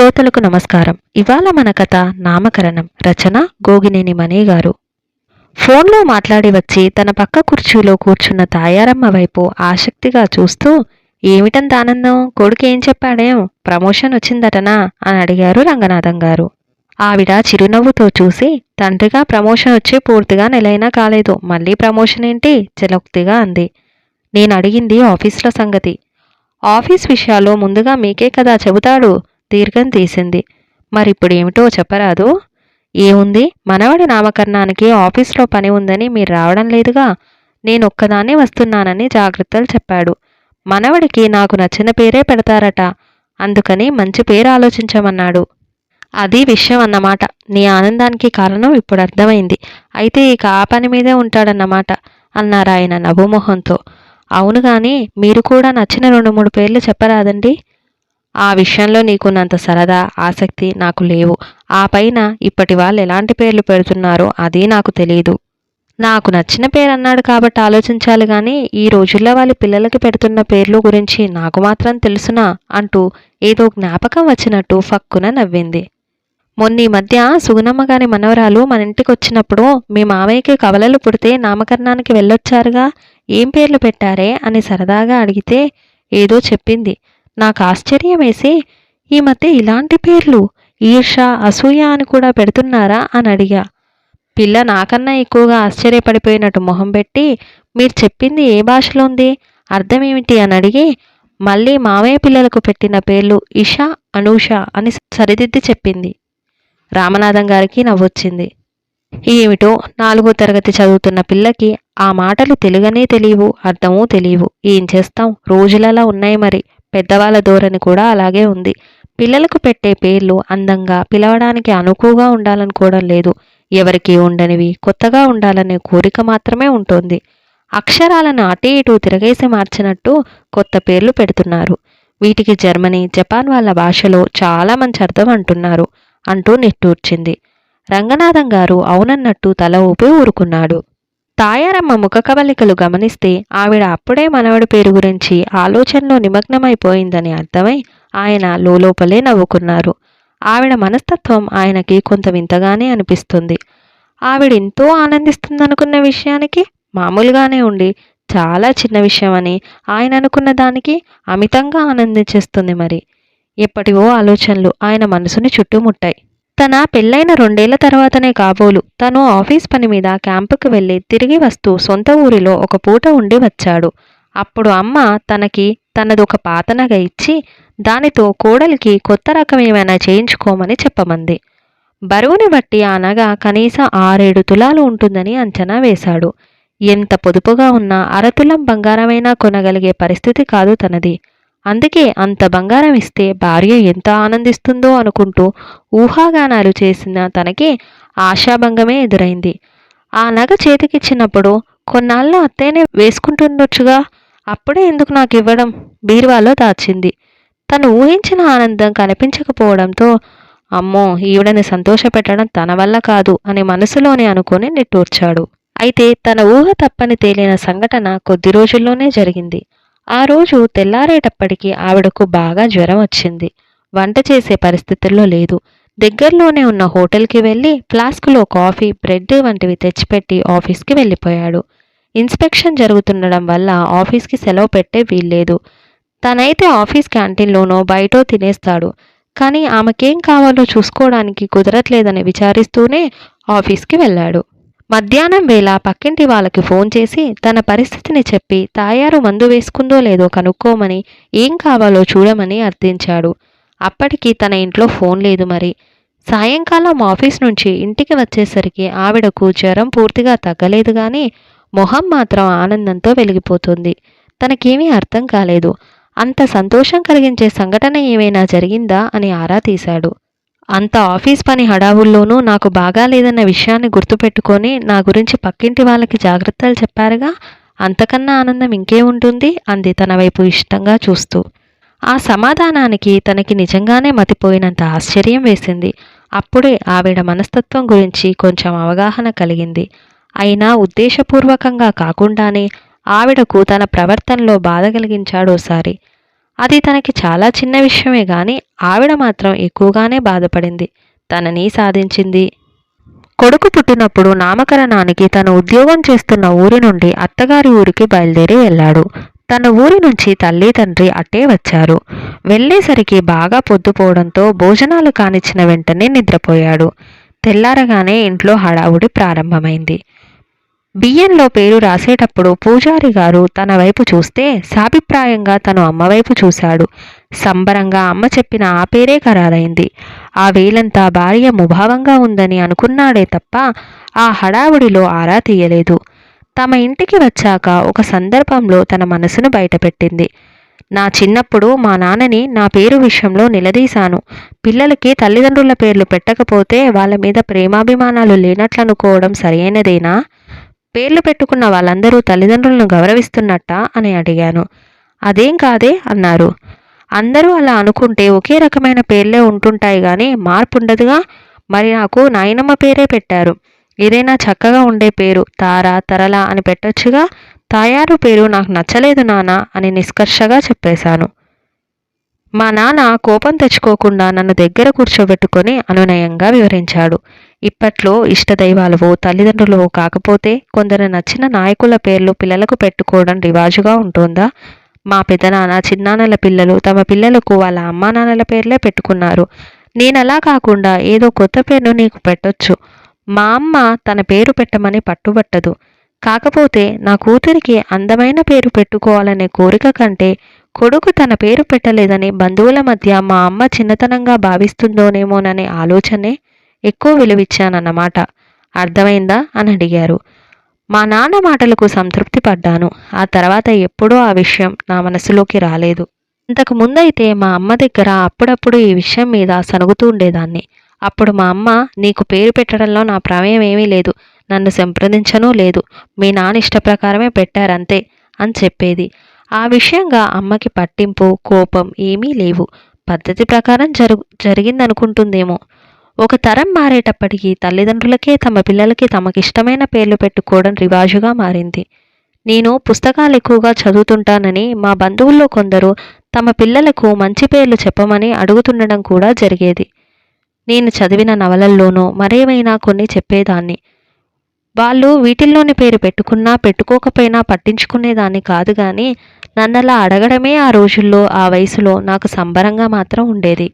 శ్రోతలకు నమస్కారం. ఇవాళ మన కథ నామకరణం. రచన గోగినేని మణి గారు ఫోన్లో మాట్లాడి వచ్చి తన పక్క కుర్చీలో కూర్చున్న తాయారమ్మ వైపు ఆసక్తిగా చూస్తూ ఏమిటంతానందం కొడుకేం కొడుకు ఏం చెప్పాడేం? ప్రమోషన్ వచ్చిందటనా? అని అడిగారు రంగనాథం గారు. ఆవిడ చిరునవ్వుతో చూసి తండ్రిగా ప్రమోషన్ వచ్చి పూర్తిగా నెలైనా కాలేదు. మళ్ళీ ప్రమోషన్ ఏంటి? చిలక్తిగా అంది. నేను అడిగింది ఆఫీస్లో సంగతి. ఆఫీస్ విషయాలు ముందుగా మీకే కదా చెబుతాడు. దీర్ఘం తీసింది. మరిప్పుడు ఏమిటో చెప్పరాదు. ఏముంది? మనవడి నామకరణానికి ఆఫీస్లో పని ఉందని మీరు రావడం లేదుగా? నేను ఒక్కదాన్నే వస్తున్నానని జాగ్రత్తలు చెప్పాడు. మనవడికి నాకు నచ్చిన పేరే పెడతారట. అందుకని మంచి పేరు ఆలోచించమన్నాడు. అది విషయం అన్నమాట. నీ ఆనందానికి కారణం ఇప్పుడు అర్థమైంది. అయితే ఇక ఆ పని మీదే ఉంటాడన్నమాట అన్నారు ఆయన నవ్వుమొహంతో. అవును కానీ మీరు కూడా నచ్చిన రెండు మూడు పేర్లు చెప్పరాదండి. ఆ విషయంలో నీకున్నంత సరదా ఆసక్తి నాకు లేవు. ఆ పైన ఇప్పటి వాళ్ళు ఎలాంటి పేర్లు పెడుతున్నారో అది నాకు తెలియదు నాకు నచ్చిన పేరు అన్నాడు కాబట్టి ఆలోచించాలి కానీ ఈ రోజుల్లో వాళ్ళ పిల్లలకి పెడుతున్న పేర్లు గురించి నాకు మాత్రం తెలుసునా అంటూ ఏదో జ్ఞాపకం వచ్చినట్టు ఫక్కున నవ్వింది. మొన్న ఈ మధ్య సుగుణమ్మ గారి మనవరాలు మన ఇంటికి వచ్చినప్పుడు మీ మామయ్యకి కవలలు పుడితే నామకరణానికి వెళ్ళొచ్చారుగా ఏం పేర్లు పెట్టారే అని సరదాగా అడిగితే ఏదో చెప్పింది. నాకు ఆశ్చర్యం వేసి ఈ మధ్య ఇలాంటి పేర్లు ఈర్ష అసూయ అని కూడా పెడుతున్నారా అని అడిగా. పిల్ల నాకన్నా ఎక్కువగా ఆశ్చర్యపడిపోయినట్టు మొహం పెట్టి మీరు చెప్పింది ఏ భాషలో ఉంది అర్థం ఏమిటి అని అడిగి మళ్ళీ మామయ్య పిల్లలకు పెట్టిన పేర్లు ఇష అనూష అని సరిదిద్ది చెప్పింది. రామనాథం గారికి నవ్వొచ్చింది. ఏమిటో నాలుగో తరగతి చదువుతున్న పిల్లకి ఆ మాటలు తెలుగనే తెలియవు అర్థమూ తెలియవు. ఏం చేస్తాం? రోజులలా ఉన్నాయి మరి. పెద్దవాళ్ళ ధోరణి కూడా అలాగే ఉంది. పిల్లలకు పెట్టే పేర్లు అందంగా పిలవడానికి అనుకువగా ఉండాలనుకోవడం లేదు. ఎవరికి ఉండనివి కొత్తగా ఉండాలనే కోరిక మాత్రమే ఉంటుంది. అక్షరాలను అటు ఇటు తిరగేసి మార్చినట్టు కొత్త పేర్లు పెడుతున్నారు. వీటికి జర్మనీ జపాన్ వాళ్ళ భాషలో చాలా మంచి అర్థం అంటున్నారు అంటూ నిట్టూర్చింది. రంగనాథం గారు అవునన్నట్టు తల ఊపి ఊరుకున్నాడు. తాయారమ్మ ముఖ కవలికలు గమనిస్తే ఆవిడ అప్పుడే మనవడి పేరు గురించి ఆలోచనలో నిమగ్నమైపోయిందని అర్థమై ఆయన లోపలే నవ్వుకున్నారు. ఆవిడ మనస్తత్వం ఆయనకి కొంత వింతగానే అనిపిస్తుంది. ఆవిడ ఎంతో ఆనందిస్తుందనుకున్న విషయానికి మామూలుగానే ఉండి చాలా చిన్న విషయమని ఆయన అనుకున్న దానికి అమితంగా ఆనందించేస్తుంది మరి. ఎప్పటివో ఆలోచనలు ఆయన మనసుని చుట్టుముట్టాయి. తన పెళ్ళైన రెండేళ్ళ తర్వాతనే కాబోలు. తను ఆఫీస్ పని మీద క్యాంపుకు వెళ్ళి తిరిగి వస్తూ సొంత ఊరిలో ఒక పూట ఉండి వచ్చాడు. అప్పుడు అమ్మ తనకి తనదొక పాతనగ ఇచ్చి దానితో కోడలికి కొత్త రకం ఏమైనా చేయించుకోమని చెప్పమంది. బరువుని బట్టి ఆ నగ కనీసం ఆరేడు తులాలు ఉంటుందని అంచనా వేశాడు. ఎంత పొదుపుగా ఉన్నా అరతులం బంగారమైనా కొనగలిగే పరిస్థితి కాదు తనది. అందుకే అంత బంగారం ఇస్తే భార్య ఎంత ఆనందిస్తుందో అనుకుంటూ ఊహాగానాలు చేసిన తనకి ఆశాభంగమే ఎదురైంది. ఆ నగ చేతికిచ్చినప్పుడు కొన్నాళ్ళు అత్తేనే వేసుకుంటుండొచ్చుగా? అప్పుడే ఎందుకు నాకు ఇవ్వడం బీరువాలో దాచింది. తను ఊహించిన ఆనందం కనిపించకపోవడంతో అమ్మో ఈవిడని సంతోషపెట్టడం తన వల్ల కాదు అని మనసులోనే అనుకుని నిట్టూర్చాడు. అయితే తన ఊహ తప్పని తేలిన సంఘటన కొద్ది రోజుల్లోనే జరిగింది. ఆ రోజు తెల్లారేటప్పటికి ఆవిడకు బాగా జ్వరం వచ్చింది. వంట చేసే పరిస్థితుల్లో లేదు. దగ్గరలోనే ఉన్న హోటల్కి వెళ్ళి ఫ్లాస్క్లో కాఫీ బ్రెడ్ వంటివి తెచ్చిపెట్టి ఆఫీస్కి వెళ్ళిపోయాడు. ఇన్స్పెక్షన్ జరుగుతుండడం వల్ల ఆఫీస్కి సెలవు పెట్టే వీల్లేదు. తనైతే ఆఫీస్ క్యాంటీన్లోనో బయటో తినేస్తాడు. కానీ ఆమెకేం కావాలో చూసుకోవడానికి కుదరట్లేదని విచారిస్తూనే ఆఫీస్కి వెళ్ళాడు. మధ్యాహ్నం వేళ పక్కింటి వాళ్ళకి ఫోన్ చేసి తన పరిస్థితిని చెప్పి తాయారు మందు వేసుకుందో లేదో కనుక్కోమని ఏం కావాలో చూడమని అర్థించాడు. అప్పటికి తన ఇంట్లో ఫోన్ లేదు మరి. సాయంకాలం ఆఫీస్ నుంచి ఇంటికి వచ్చేసరికి ఆవిడకు జ్వరం పూర్తిగా తగ్గలేదు కానీ మొహం మాత్రం ఆనందంతో వెలిగిపోతుంది. తనకేమీ అర్థం కాలేదు. అంత సంతోషం కలిగించే సంఘటన ఏమైనా జరిగిందా అని ఆరా తీశాడు. అంత ఆఫీస్ పని హడావుల్లోనూ నాకు బాగాలేదన్న విషయాన్ని గుర్తుపెట్టుకొని నా గురించి పక్కింటి వాళ్ళకి జాగ్రత్తలు చెప్పారుగా అంతకన్నా ఆనందం ఇంకేముంటుంది అంది తన వైపు ఇష్టంగా చూస్తూ. ఆ సమాధానానికి తనకి నిజంగానే మతిపోయినంత ఆశ్చర్యం వేసింది. అప్పుడే ఆవిడ మనస్తత్వం గురించి కొంచెం అవగాహన కలిగింది. అయినా ఉద్దేశపూర్వకంగా కాకుండానే ఆవిడకు తన ప్రవర్తనలో బాధ కలిగించాడోసారి అది తనకి చాలా చిన్న విషయమే గాని ఆవిడ మాత్రం ఎక్కువగానే బాధపడింది. తనని సాధించింది. కొడుకు పుట్టినప్పుడు నామకరణానికి తను ఉద్యోగం చేస్తున్న ఊరి నుండి అత్తగారి ఊరికి బయలుదేరి వెళ్ళాడు. తన ఊరి నుంచి తల్లి తండ్రి అట్టే వచ్చారు. వెళ్ళేసరికి బాగా పొద్దుపోవడంతో భోజనాలు కానిచ్చిన వెంటనే నిద్రపోయాడు. తెల్లారగానే ఇంట్లో హడావుడి ప్రారంభమైంది. బియ్యంలో పేరు రాసేటప్పుడు పూజారి గారు తన వైపు చూస్తే సాభిప్రాయంగా తను అమ్మ వైపు చూశాడు. సంబరంగా అమ్మ చెప్పిన ఆ పేరే ఖరారైంది. ఆ వేలంతా భార్య ముభావంగా ఉందని అనుకున్నాడే తప్ప ఆ హడావుడిలో ఆరా తీయలేదు. తమ ఇంటికి వచ్చాక ఒక సందర్భంలో తన మనసును బయటపెట్టింది. నా చిన్నప్పుడు మా నాన్నని నా పేరు విషయంలో నిలదీశాను. పిల్లలకి తల్లిదండ్రుల పేర్లు పెట్టకపోతే వాళ్ళ మీద ప్రేమాభిమానాలు లేనట్లనుకోవడం సరైనదేనా? పేర్లు పెట్టుకున్న వాళ్ళందరూ తల్లిదండ్రులను గౌరవిస్తున్నట్టా అని అడిగాను. అదేం కాదే అన్నారు. అందరూ అలా అనుకుంటే ఒకే రకమైన పేర్లే ఉంటుంటాయి కానీ మార్పు ఉండదుగా మరి నాకు నాయనమ్మ పేరే పెట్టారు. ఏదైనా చక్కగా ఉండే పేరు తార తరల అని పెట్టొచ్చుగా? తాయారు పేరు నాకు నచ్చలేదు నానా అని నిష్కర్షగా చెప్పేశాను. మా నాన్న కోపం తెచ్చుకోకుండా నన్ను దగ్గర కూర్చోబెట్టుకొని అనునయంగా వివరించాడు. ఇప్పట్లో ఇష్టదైవాలవో తల్లిదండ్రులవో కాకపోతే కొందరు నచ్చిన నాయకుల పేర్లు పిల్లలకు పెట్టుకోవడం రివాజుగా ఉంటుందా? మా పెదనాన్న చిన్నాన్నల పిల్లలు తమ పిల్లలకు వాళ్ళ అమ్మా నాన్నల పేర్లే పెట్టుకున్నారు. నేను అలా కాకుండా ఏదో కొత్త పేరును నీకు పెట్టొచ్చు. మా అమ్మ తన పేరు పెట్టమని పట్టుబట్టదు. కాకపోతే నా కూతురికి అందమైన పేరు పెట్టుకోవాలనే కోరిక కంటే కొడుకు తన పేరు పెట్టలేదని బంధువుల మధ్య మా అమ్మ చిన్నతనంగా భావిస్తుందోనేమోననే ఆలోచనే ఎక్కువ విలువిచ్చానన్నమాట. అర్థమైందా? అని అడిగారు. మా నాన్న మాటలకు సంతృప్తి పడ్డాను. ఆ తర్వాత ఎప్పుడూ ఆ విషయం నా మనసులోకి రాలేదు. ఇంతకు ముందైతే మా అమ్మ దగ్గర అప్పుడప్పుడు ఈ విషయం మీద సనుగుతూ ఉండేదాన్ని. అప్పుడు మా అమ్మ నీకు పేరు పెట్టడంలో నా ప్రమేయం ఏమీ లేదు. నన్ను సంప్రదించనూ లేదు. మీ నాన్న ఇష్ట ప్రకారమే పెట్టారంతే అని చెప్పేది. ఆ విషయంగా అమ్మకి పట్టింపు కోపం ఏమీ లేవు. పద్ధతి ప్రకారం జరుగు జరిగిందనుకుంటుందేమో. ఒక తరం మారేటప్పటికీ తల్లిదండ్రులకే తమ పిల్లలకి తమకిష్టమైన పేర్లు పెట్టుకోవడం రివాజుగా మారింది. నేను పుస్తకాలు ఎక్కువగా చదువుతుంటానని మా బంధువుల్లో కొందరు తమ పిల్లలకు మంచి పేర్లు చెప్పమని అడుగుతుండడం కూడా జరిగేది. నేను చదివిన నవలల్లోనూ మరేమైనా కొన్ని చెప్పేదాన్ని. వాళ్ళు వీటిల్లోని పేరు పెట్టుకున్నా పెట్టుకోకపోయినా పట్టించుకునేదాన్ని కాదు కానీ నన్నలా అడగడమే ఆ రోజుల్లో ఆ వయసులో నాకు సంబరంగా మాత్రం ఉండేది.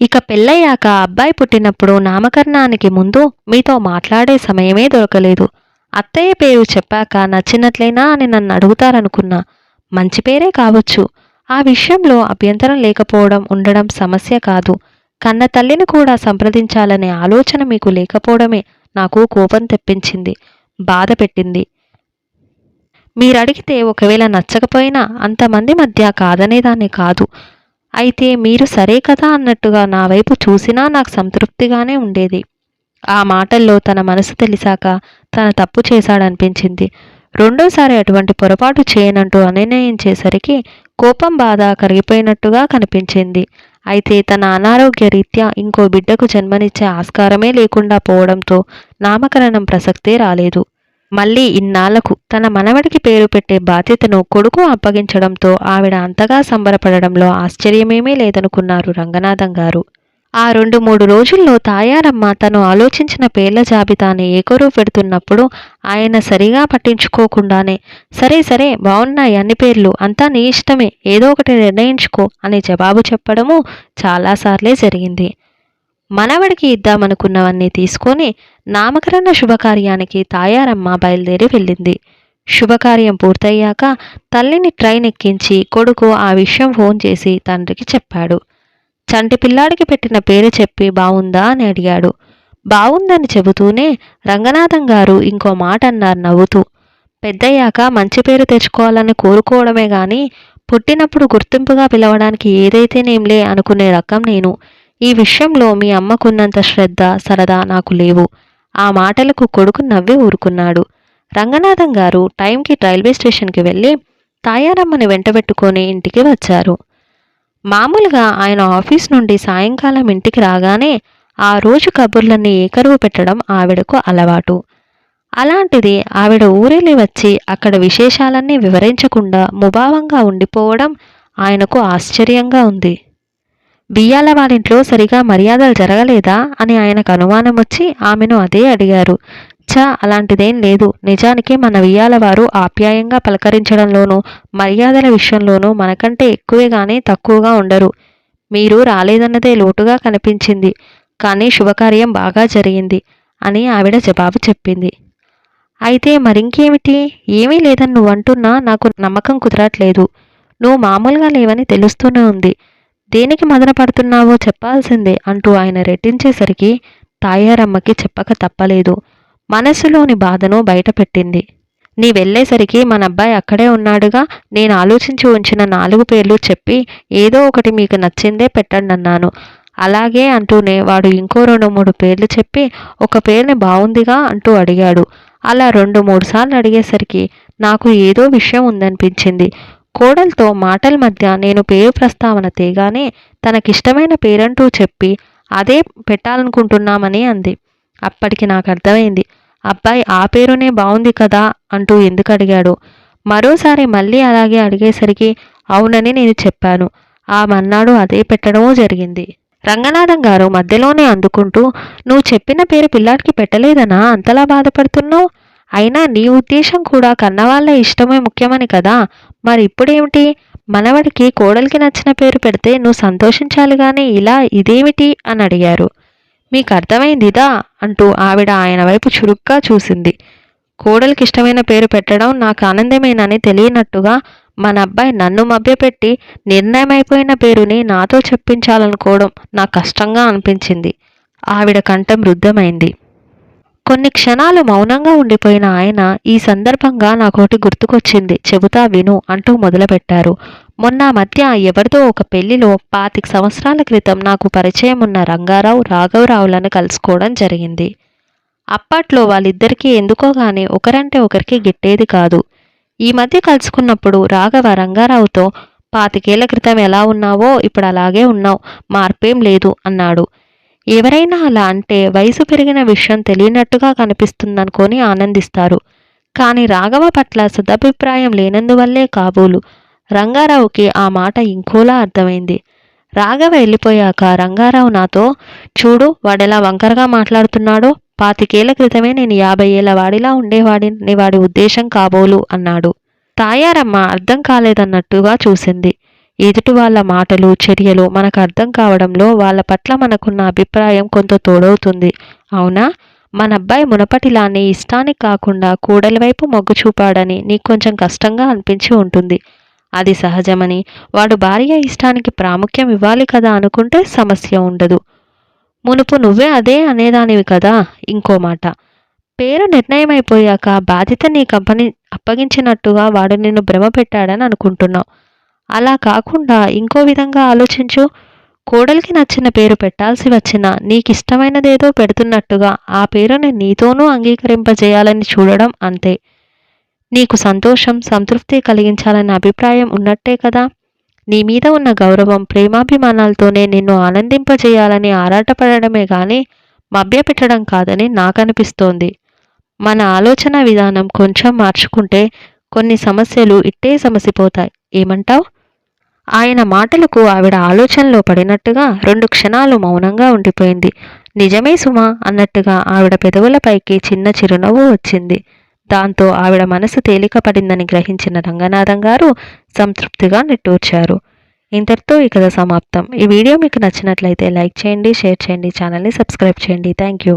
ఇక పెళ్ళయ్యాక అబ్బాయి పుట్టినప్పుడు నామకరణానికి ముందు మీతో మాట్లాడే సమయమే దొరకలేదు. అత్తయ్య పేరు చెప్పాక నచ్చినట్లేనా అని నన్ను అడుగుతారనుకున్నా. మంచి పేరే కావచ్చు. ఆ విషయంలో అభ్యంతరం లేకపోవడం ఉండడం సమస్య కాదు. కన్న తల్లిని కూడా సంప్రదించాలనే ఆలోచన మీకు లేకపోవడమే నాకు కోపం తెప్పించింది బాధ పెట్టింది మీరడిగితే ఒకవేళ నచ్చకపోయినా అంతమంది మధ్య కాదనేదాన్ని కాదు. అయితే మీరు సరే కదా అన్నట్టుగా నా వైపు చూసినా నాకు సంతృప్తిగానే ఉండేది. ఆ మాటల్లో తన మనసు తెలిసాక తన తప్పు చేశాడనిపించింది. రెండోసారి అటువంటి పొరపాటు చేయనంటూ అనునయించేసరికి కోపం బాధ కరిగిపోయినట్టుగా కనిపించింది. అయితే తన అనారోగ్య రీత్యా ఇంకో బిడ్డకు జన్మనిచ్చే ఆస్కారమే లేకుండా పోవడంతో నామకరణం ప్రసక్తే రాలేదు. మళ్ళీ ఇన్నాళ్ళకు తన మనవడికి పేరు పెట్టే బాధ్యతను కొడుకు అప్పగించడంతో ఆవిడ అంతగా సంబరపడడంలో ఆశ్చర్యమేమీ లేదనుకున్నారు రంగనాథం గారు. ఆ రెండు మూడు రోజుల్లో తాయారమ్మ తను ఆలోచించిన పేర్ల జాబితాని ఏకరువు పెడుతున్నప్పుడు ఆయన సరిగా పట్టించుకోకుండానే సరే సరే బాగున్నాయి అన్ని పేర్లు అంతా నీ ఇష్టమే ఏదో ఒకటి నిర్ణయించుకో అని జవాబు చెప్పడము చాలాసార్లే జరిగింది. మనవడికి ఇద్దామనుకున్నవన్నీ తీసుకొని నామకరణ శుభకార్యానికి తాయారమ్మ బయలుదేరి వెళ్ళింది. శుభకార్యం పూర్తయ్యాక తల్లిని ట్రైన్ ఎక్కించి కొడుకు ఆ విషయం ఫోన్ చేసి తండ్రికి చెప్పాడు. చంటి పిల్లాడికి పెట్టిన పేరు చెప్పి బావుందా అని అడిగాడు. బావుందని చెబుతూనే రంగనాథం గారు ఇంకో మాట అన్నారు నవ్వుతూ. పెద్దయ్యాక మంచి పేరు తెచ్చుకోవాలని కోరుకోవడమే గాని పుట్టినప్పుడు గుర్తింపుగా పిలవడానికి ఏదైతేనేంలే అనుకునే రకం నేను. ఈ విషయంలో మీ అమ్మకున్నంత శ్రద్ధ సరదా నాకు లేవు. ఆ మాటలకు కొడుకు నవ్వి ఊరుకున్నాడు. రంగనాథం గారు టైంకి రైల్వే స్టేషన్కి వెళ్ళి తాయారమ్మని వెంటబెట్టుకొని ఇంటికి వచ్చారు. మామూలుగా ఆయన ఆఫీస్ నుండి సాయంకాలం ఇంటికి రాగానే ఆ రోజు కబుర్లన్నీ ఏకరువు పెట్టడం ఆవిడకు అలవాటు. అలాంటిది ఆవిడ ఊరెళ్ళి వచ్చి అక్కడ విశేషాలన్నీ వివరించకుండా ముభావంగా ఉండిపోవడం ఆయనకు ఆశ్చర్యంగా ఉంది. బియ్యాల వాళ్ళింట్లో సరిగా మర్యాదలు జరగలేదా అని ఆయనకు అనుమానం వచ్చి ఆమెను అదే అడిగారు. చ అలాంటిదేం లేదు. నిజానికి మన వియ్యాల వారు ఆప్యాయంగా పలకరించడంలోనూ మర్యాదల విషయంలోనూ మనకంటే ఎక్కువే కానీ తక్కువగా ఉండరు. మీరు రాలేదన్నదే లోటుగా కనిపించింది. కానీ శుభకార్యం బాగా జరిగింది అని ఆవిడ జవాబు చెప్పింది. అయితే మరింకేమిటి? ఏమీ లేదని నువ్వు అంటున్నా నాకు నమ్మకం కుదరట్లేదు. నువ్వు మామూలుగా లేవని తెలుస్తూనే ఉంది. దేనికి మదన పడుతున్నావో చెప్పాల్సిందే అంటూ ఆయన రెట్టించేసరికి తాయారమ్మకి చెప్పక తప్పలేదు. మనసులోని బాధను బయటపెట్టింది. నీ వెళ్ళేసరికి మన అబ్బాయి అక్కడే ఉన్నాడుగా నేను ఆలోచించి ఉంచిన నాలుగు పేర్లు చెప్పి ఏదో ఒకటి మీకు నచ్చిందే పెట్టండి అన్నాను. అలాగే అంటూనే వాడు ఇంకో రెండు మూడు పేర్లు చెప్పి ఒక పేరుని బాగుందిగా అంటూ అడిగాడు. అలా రెండు మూడు సార్లు అడిగేసరికి నాకు ఏదో విషయం ఉందనిపించింది. కోడలతో మాటల మధ్య నేను పేరు ప్రస్తావన తేగానే తనకిష్టమైన పేరంటూ చెప్పి అదే పెట్టాలనుకుంటున్నామని అంది. అప్పటికి నాకు అర్థమైంది. అబ్బాయి ఆ పేరునే బాగుంది కదా అంటూ ఎందుకు అడిగాడు. మరోసారి మళ్ళీ అలాగే అడిగేసరికి అవునని నేను చెప్పాను. ఆ మన్నాడు అదే పెట్టడమూ జరిగింది. రంగనాథం గారు మధ్యలోనే అందుకుంటూ నువ్వు చెప్పిన పేరు పిల్లాడికి పెట్టలేదనా? అంతలా బాధపడుతున్నావు? అయినా నీ ఉద్దేశం కూడా కన్నవాళ్ళ ఇష్టమే ముఖ్యమని కదా? మరి ఇప్పుడేమిటి మనవడికి కోడలికి నచ్చిన పేరు పెడితే నువ్వు సంతోషించాలి కానీ ఇలా ఇదేమిటి? అని అడిగారు. మీకు అర్థమైందిదా అంటూ ఆవిడ ఆయన వైపు చురుగ్గా చూసింది. కోడలికి ఇష్టమైన పేరు పెట్టడం నాకు ఆనందమేనని తెలియనట్టుగా మన అబ్బాయి నన్ను మభ్యపెట్టి నిర్ణయమైపోయిన పేరుని నాతో చెప్పించాలనుకోవడం నాకు కష్టంగా అనిపించింది. ఆవిడ కంఠం రుద్ధమైంది. కొన్ని క్షణాలు మౌనంగా ఉండిపోయిన ఆయన ఈ సందర్భంగా నాకోటి గుర్తుకొచ్చింది. చెబుతా విను అంటూ మొదలుపెట్టారు. మొన్న మధ్య ఎవరితో ఒక పెళ్ళిలో పాతిక సంవత్సరాల క్రితం నాకు పరిచయం ఉన్న రంగారావు రాఘవరావులను కలుసుకోవడం జరిగింది. అప్పట్లో వాళ్ళిద్దరికీ ఎందుకో గాని ఒకరంటే ఒకరికి గిట్టేది కాదు. ఈ మధ్య కలుసుకున్నప్పుడు రాఘవ రంగారావుతో పాతికేళ్ళ క్రితం ఎలా ఉన్నావో ఇప్పుడు అలాగే ఉన్నావు మార్పేం లేదు అన్నాడు. ఎవరైనా అలా అంటే వయసు పెరిగిన విషయం తెలియనట్టుగా కనిపిస్తుందనుకొని ఆనందిస్తారు. కానీ రాఘవ పట్ల సదభిప్రాయం లేనందువల్లే కాబోలు. రంగారావుకి ఆ మాట ఇంకోలా అర్థమైంది. రాఘవ వెళ్ళిపోయాక రంగారావు నాతో చూడు వాడెలా వంకరగా మాట్లాడుతున్నాడో పాతికేళ్ళ క్రితమే నేను యాభై ఏళ్ళ వాడిలా ఉండేవాడిని వాడి ఉద్దేశం కాబోలు అన్నాడు. తాయారమ్మ అర్థం కాలేదన్నట్టుగా చూసింది. ఎదుటి వాళ్ళ మాటలు చర్యలు మనకు అర్థం కావడంలో వాళ్ళ పట్ల మనకున్న అభిప్రాయం కొంత తోడవుతుంది. అవునా? మన అబ్బాయి మునపటిలానే ఇష్టానికి కాకుండా కూడలి వైపు మొగ్గు చూపాడని నీకు కొంచెం కష్టంగా అనిపించి ఉంటుంది. అది సహజమని. వాడు భార్య ఇష్టానికి ప్రాముఖ్యం ఇవ్వాలి కదా అనుకుంటే సమస్య ఉండదు. మునుపు నువ్వే అదే అనేదానివి కదా? ఇంకో మాట. పేరు నిర్ణయం అయిపోయాక బాధ్యత నీ కంపెనీ అప్పగించినట్టుగా వాడు నిన్ను భ్రమ పెట్టాడని అనుకుంటున్నావు. అలా కాకుండా ఇంకో విధంగా ఆలోచించు. కోడలికి నచ్చిన పేరు పెట్టాల్సి వచ్చినా నీకిష్టమైనదేదో పెడుతున్నట్టుగా ఆ పేరుని నీతోనూ అంగీకరింపజేయాలని చూడడం అంతే. నీకు సంతోషం సంతృప్తి కలిగించాలనే అభిప్రాయం ఉన్నట్టే కదా? నీ మీద ఉన్న గౌరవం ప్రేమాభిమానాలతోనే నిన్ను ఆనందింపజేయాలని ఆరాటపడడమే గాని మభ్యపెట్టడం కాదని నాకనిపిస్తోంది. మన ఆలోచన విధానం కొంచెం మార్చుకుంటే కొన్ని సమస్యలు ఇట్టే సమసిపోతాయి. ఏమంటావ్? ఆయన మాటలకు ఆవిడ ఆలోచనలో పడినట్టుగా రెండు క్షణాలు మౌనంగా ఉండిపోయింది. నిజమే సుమా అన్నట్టుగా ఆవిడ పెదవులపైకి చిన్న చిరునవ్వు వచ్చింది. దాంతో ఆవిడ మనసు తేలికపడిందని గ్రహించిన రంగనాథం గారు సంతృప్తిగా నిట్టూర్చారు. ఇంతటితో ఈ కథ సమాప్తం. ఈ వీడియో మీకు నచ్చినట్లయితే లైక్ చేయండి షేర్ చేయండి ఛానల్ని సబ్స్క్రైబ్ చేయండి. Thank you.